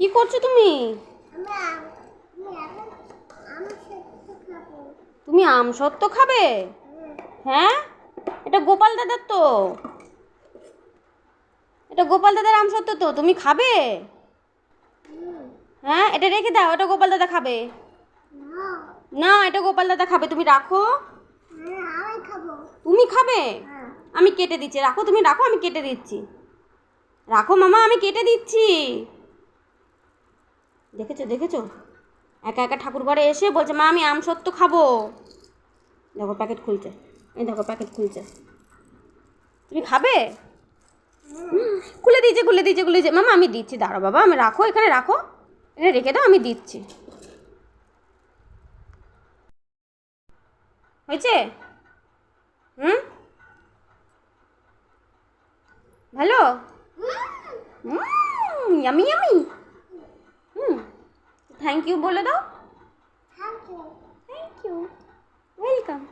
কি করছ তুমি? তুমি আম সত্য খাবে? হ্যাঁ? এটা গোপাল দাদার তো। এটা গোপাল দাদার আম সত্য তো তুমি খাবে? হ্যাঁ এটা রেখে দাও এটা গোপাল দাদা খাবে। না। এটা গোপাল দাদা খাবে তুমি রাখো। তুমি খাবে? আমি কেটে দিচ্ছি রাখো তুমি রাখো আমি কেটে দিচ্ছি। রাখো মামা আমি কেটে দিচ্ছি। দেখেছ দেখেছ? একা একা ঠাকুর ঘরে এসে বলছে, মা, আমি আম সত্য খাব। দেখো প্যাকেট খুলছে। এই দেখো প্যাকেট খুলছে। তুমি খাবে? খুলে দিয়েছে খুলে দিয়েছে খুলে দিয়েছে। মামা, আমি দিচ্ছি দাঁড়ো বাবা, আমি রাখো, এখানে রাখো। এটা রেখে দাও, আমি দিচ্ছি। হয়েছে? হুম? ভালো? ইয়ামি ইয়ামি थैंक यू बोलो दो thank you thank you welcome